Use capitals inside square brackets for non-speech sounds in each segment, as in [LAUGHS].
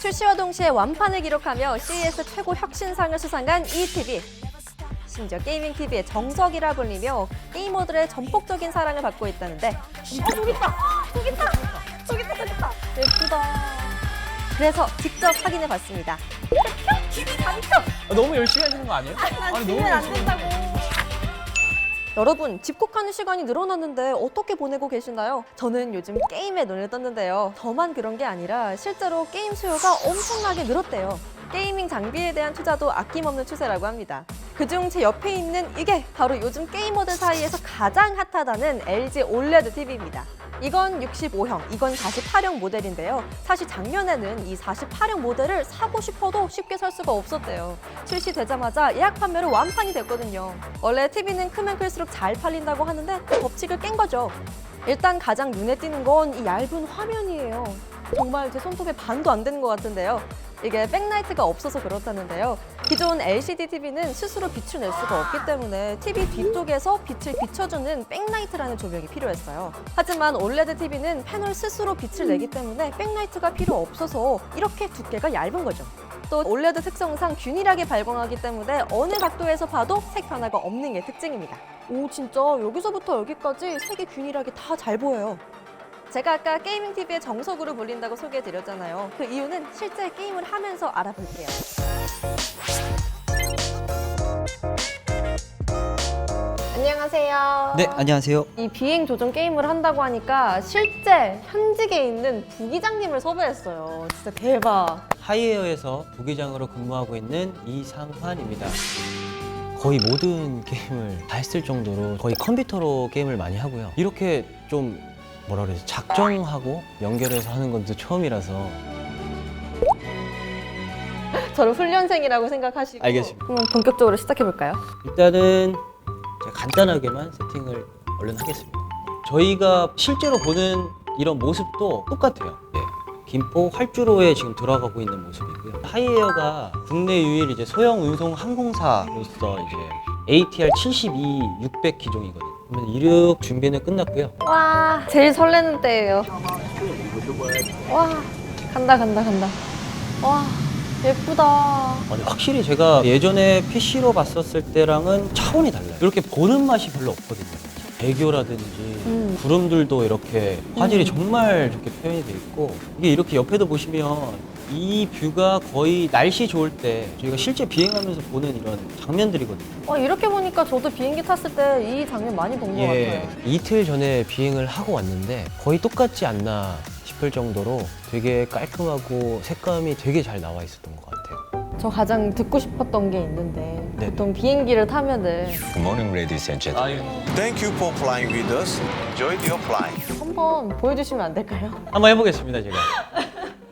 출시와 동시에 완판을 기록하며 CES 최고 혁신상을 수상한 이 TV. 심지어 게이밍 TV의 정석이라 불리며 게이머들의 전폭적인 사랑을 받고 있다는데. 어 저기 있다. 저기 있다. 저기 있다 저기 있다. 예쁘다. 그래서 직접 확인해 봤습니다. 아, 너무 열심히 하시는 거 아니에요? 아니 너무 안 열심히. 된다고 여러분 집콕하는 시간이 늘어났는데 어떻게 보내고 계시나요? 저는 요즘 게임에 눈을 떴는데요. 저만 그런 게 아니라 실제로 게임 수요가 엄청나게 늘었대요. 게이밍 장비에 대한 투자도 아낌없는 추세라고 합니다. 그중 제 옆에 있는 이게 바로 요즘 게이머들 사이에서 가장 핫하다는 LG OLED TV입니다 이건 65형, 이건 48형 모델인데요. 사실 작년에는 이 48형 모델을 사고 싶어도 쉽게 살 수가 없었대요. 출시되자마자 예약 판매로 완판이 됐거든요. 원래 TV는 크면 클수록 잘 팔린다고 하는데 그 법칙을 깬 거죠. 일단 가장 눈에 띄는 건 이 얇은 화면이에요. 정말 제 손톱에 반도 안 되는 것 같은데요. 이게 백라이트가 없어서 그렇다는데요. 기존 LCD TV는 스스로 빛을 낼 수가 없기 때문에 TV 뒤쪽에서 빛을 비춰주는 백라이트라는 조명이 필요했어요. 하지만 OLED TV는 패널 스스로 빛을 내기 때문에 백라이트가 필요 없어서 이렇게 두께가 얇은 거죠. 또 OLED 특성상 균일하게 발광하기 때문에 어느 각도에서 봐도 색 변화가 없는 게 특징입니다. 오 진짜 여기서부터 여기까지 색이 균일하게 다 잘 보여요. 제가 아까 게이밍 TV의 정석으로 불린다고 소개해드렸잖아요. 그 이유는 실제 게임을 하면서 알아볼게요. 안녕하세요. 네, 안녕하세요. 이 비행 조종 게임을 한다고 하니까 실제 현직에 있는 부기장님을 섭외했어요. 진짜 대박. 하이에어에서 부기장으로 근무하고 있는 이상환입니다. 거의 모든 [LAUGHS] 게임을 다 했을 정도로 거의 컴퓨터로 게임을 많이 하고요. 이렇게 좀 뭐라 그래야지 작정하고 연결해서 하는 건또 처음이라서 저를 훈련생이라고 생각하시고. 알겠습니다. 그럼 본격적으로 시작해 볼까요? 일단은 제가 간단하게만 세팅을 얼른 하겠습니다. 저희가 실제로 보는 이런 모습도 똑같아요. 네. 김포 활주로에 지금 들어가고 있는 모습이고요. 하이에어가 국내 유일 이제 소형 운송 항공사로서 이제 ATR 72 600 기종이거든요. 그러면 이륙 준비는 끝났고요. 와, 제일 설레는 때예요. 와, 간다, 간다, 간다. 와, 예쁘다. 아니, 확실히 제가 예전에 PC로 봤었을 때랑은 차원이 달라요. 이렇게 보는 맛이 별로 없거든요. 배교라든지 음. 구름들도 이렇게 화질이 정말 좋게 표현이 돼 있고 이게 이렇게 옆에도 보시면 이 뷰가 거의 날씨 좋을 때 저희가 실제 비행하면서 보는 이런 장면들이거든요. 와, 이렇게 보니까 저도 비행기 탔을 때 이 장면 많이 본것 예. 같아요. 이틀 전에 비행을 하고 왔는데 거의 똑같지 않나 싶을 정도로 되게 깔끔하고 색감이 되게 잘 나와 있었던 것 같아요. 저 가장 듣고 싶었던 게 있는데 네네. 보통 비행기를 타면은 Good morning, ladies and gentlemen. Thank you for flying with us. Enjoy your flight. 한번 보여주시면 안 될까요? 한번 해보겠습니다, 제가.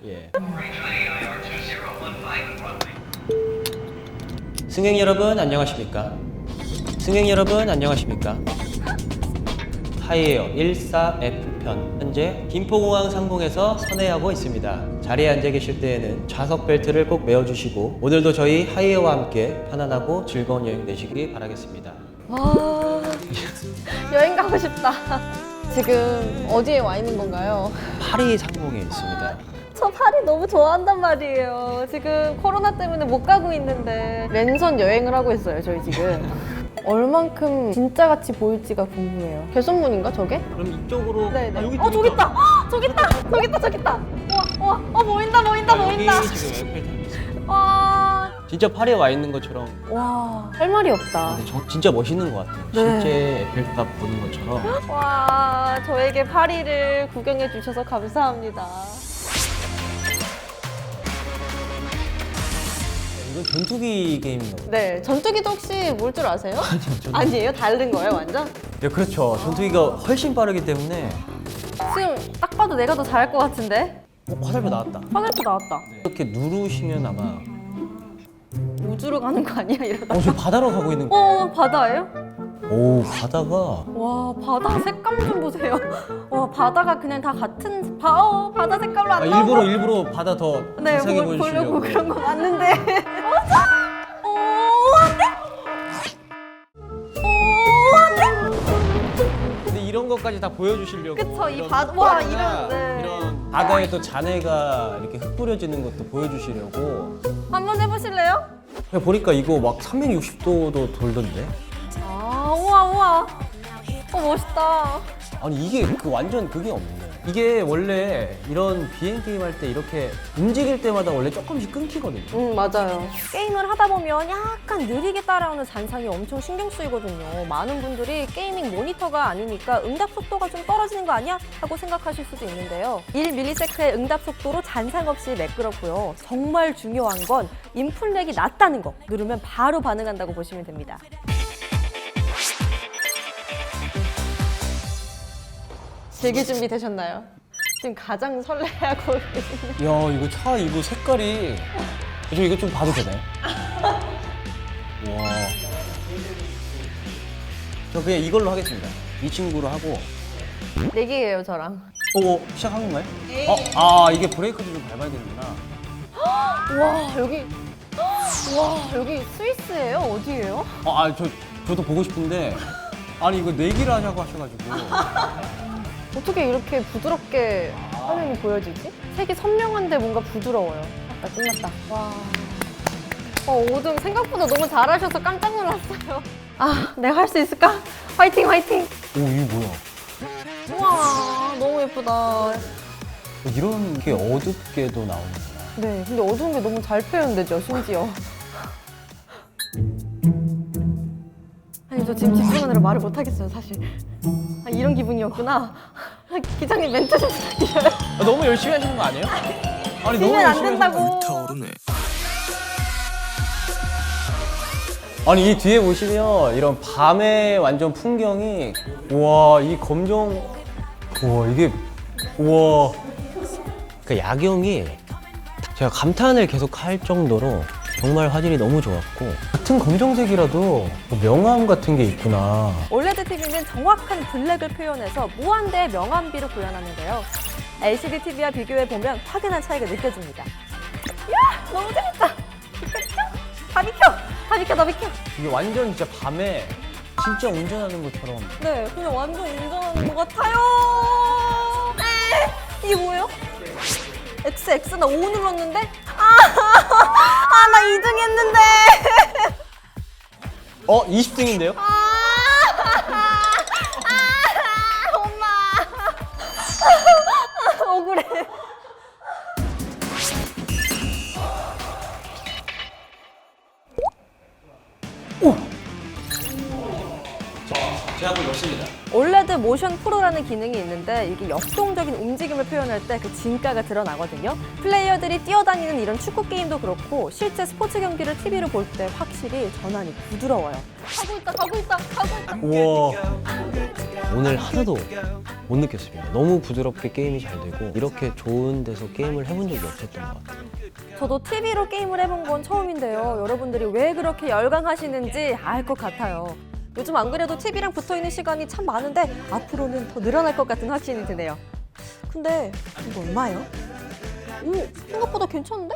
예. [LAUGHS] 승객 여러분 안녕하십니까? 승객 여러분 안녕하십니까? 하이에어 14F편 현재 김포공항 상공에서 선회하고 있습니다. 자리에 앉아 계실 때에는 좌석 벨트를 꼭 매어주시고 오늘도 저희 하이에어와 함께 편안하고 즐거운 여행 되시기 바라겠습니다. 와, 여행 가고 싶다. 지금 어디에 와 있는 건가요? 파리 상공에 있습니다. 저 파리 너무 좋아한단 말이에요. 지금 코로나 때문에 못 가고 있는데 랜선 여행을 하고 있어요, 저희 지금. 얼만큼 진짜 같이 보일지가 궁금해요. 개선문인가 저게? 그럼 이쪽으로 네네. 아, 여기 어 저기 있다. 저기 있다. 저기 있다. 저기 있다. 우와, 우와. 어 보인다, 보인다, 아, 여기 보인다. 지금 에펠탑. 와, 진짜 파리에 와 있는 것처럼 와, 할 말이 없다. 근데 저- 진짜 멋있는 것 같아요. 네. 실제 에펠탑 보는 것처럼. 와, 저에게 파리를 구경해 주셔서 감사합니다. 이건 전투기 게임인가 보다. 네, 전투기도 혹시 뭘 줄 아세요? [LAUGHS] 아니에요? 다른 거예요, 완전? 네, 그렇죠. 전투기가 훨씬 빠르기 때문에 지금 딱 봐도 내가 더 잘할 것 같은데? 어, 화살표 나왔다. 화살표 나왔다. 이렇게 누르시면 아마 우주로 가는 거 아니야, 이러다? 어, 저 바다로 가고 있는 거. 어, 바다예요? 오, 바다가 와, 바다 색감 좀 보세요. 와, 바다가 그냥 다 같은, 바, 어, 바다 색깔로 안 아, 나오고. 일부러 일부러 바다 더 네, 자세하게 보. 보려고 그런 거 맞는데. [LAUGHS] 근데 이런 거 것까지 다 보여주시려고. 그쵸, 이 이런 바- 와, 폭발이나 이런, 네. 이런 바다에 또 잔해가 이렇게 흙 뿌려지는 것도 보여주시려고. 한번 해보실래요? 그냥 보니까 이거 막 360도도 돌던데. 아, 우와, 우와. 어, 멋있다. 아니 이게 그 완전 그게 없네. 이게 원래 이런 비행 게임 할 때 이렇게 움직일 때마다 원래 조금씩 끊기거든요. 음, 맞아요. 게임을 하다 보면 약간 느리게 따라오는 잔상이 엄청 신경 쓰이거든요. 많은 분들이 게이밍 모니터가 아니니까 응답 속도가 좀 떨어지는 거 아니야? 하고 생각하실 수도 있는데요. 1ms의 응답 속도로 잔상 없이 매끄럽고요. 정말 중요한 건 인풋렉이 낮다는 거. 누르면 바로 반응한다고 보시면 됩니다. 즐길 준비 되셨나요? 지금 가장 설레하고 계시는 야 이거 차 이거 색깔이 저 이거 좀 봐도 되나요? 와. 저 그냥 이걸로 하겠습니다. 이 친구로 하고. 내기예요, 저랑. 오 시작한 건가요? 어, 아 이게 브레이크도 좀 밟아야 되는구나. 와 여기 와 여기 스위스예요? 어디예요? 어, 아, 저 저도 보고 싶은데 아니 이거 내기를 하자고 하셔가지고. [LAUGHS] 어떻게 이렇게 부드럽게 화면이 보여지지? 색이 선명한데 뭔가 부드러워요. 아까 끝났다. 와. 어, 5등 생각보다 너무 잘하셔서 깜짝 놀랐어요. [LAUGHS] 아, 내가 할 수 있을까? 화이팅, 화이팅! 오 이게 뭐야? 우와, 너무 예쁘다. 이런 게 어둡게도 나오는구나. 네, 근데 어두운 게 너무 잘 표현되죠, 심지어. 아니, 저 지금 집중하느라 말을 못 하겠어요, 사실. 아, 이런 기분이었구나. 아, 기장님 멘트 좀 부탁드려요. 아, 너무 열심히 하시는 거 아니에요? 아니 뛰면 안 된다고. 아니 이 뒤에 보시면 이런 밤의 완전 풍경이 우와 이 검정 우와 이게 우와 그 야경이 제가 감탄을 계속 할 정도로 정말 화질이 너무 좋았고 같은 검정색이라도 뭐 명암 같은 게 있구나. 올레드 TV는 정확한 블랙을 표현해서 무한대의 명암비를 구현하는데요. LCD TV와 비교해 보면 확연한 차이가 느껴집니다. 야, 너무 재밌다. 비켜, 다 비켜, 다 비켜, 다 비켜. 이게 완전 진짜 밤에 진짜 운전하는 것처럼 네, 그냥 완전 운전하는 것 같아요. 에, 이게 뭐예요? X X 나5 눌렀는데? 아, [LAUGHS] 아, 나 2등 했는데. 어 20등인데요? 아, 모션 프로라는 기능이 있는데 이게 역동적인 움직임을 표현할 때 그 진가가 드러나거든요. 플레이어들이 뛰어다니는 이런 축구 게임도 그렇고 실제 스포츠 경기를 TV로 볼 때 확실히 전환이 부드러워요. 가고 있다, 가고 있다, 가고 있다. 우와 오늘 하나도 못 느꼈습니다. 너무 부드럽게 게임이 잘 되고 이렇게 좋은 데서 게임을 해본 적이 없었던 것 같아요. 저도 TV로 게임을 해본 건 처음인데요. 여러분들이 왜 그렇게 열광하시는지 알 것 같아요. 요즘 안 그래도 TV랑 붙어 있는 시간이 참 많은데 앞으로는 더 늘어날 것 같은 확신이 드네요. 근데 이거 얼마예요? 오, 생각보다 괜찮은데?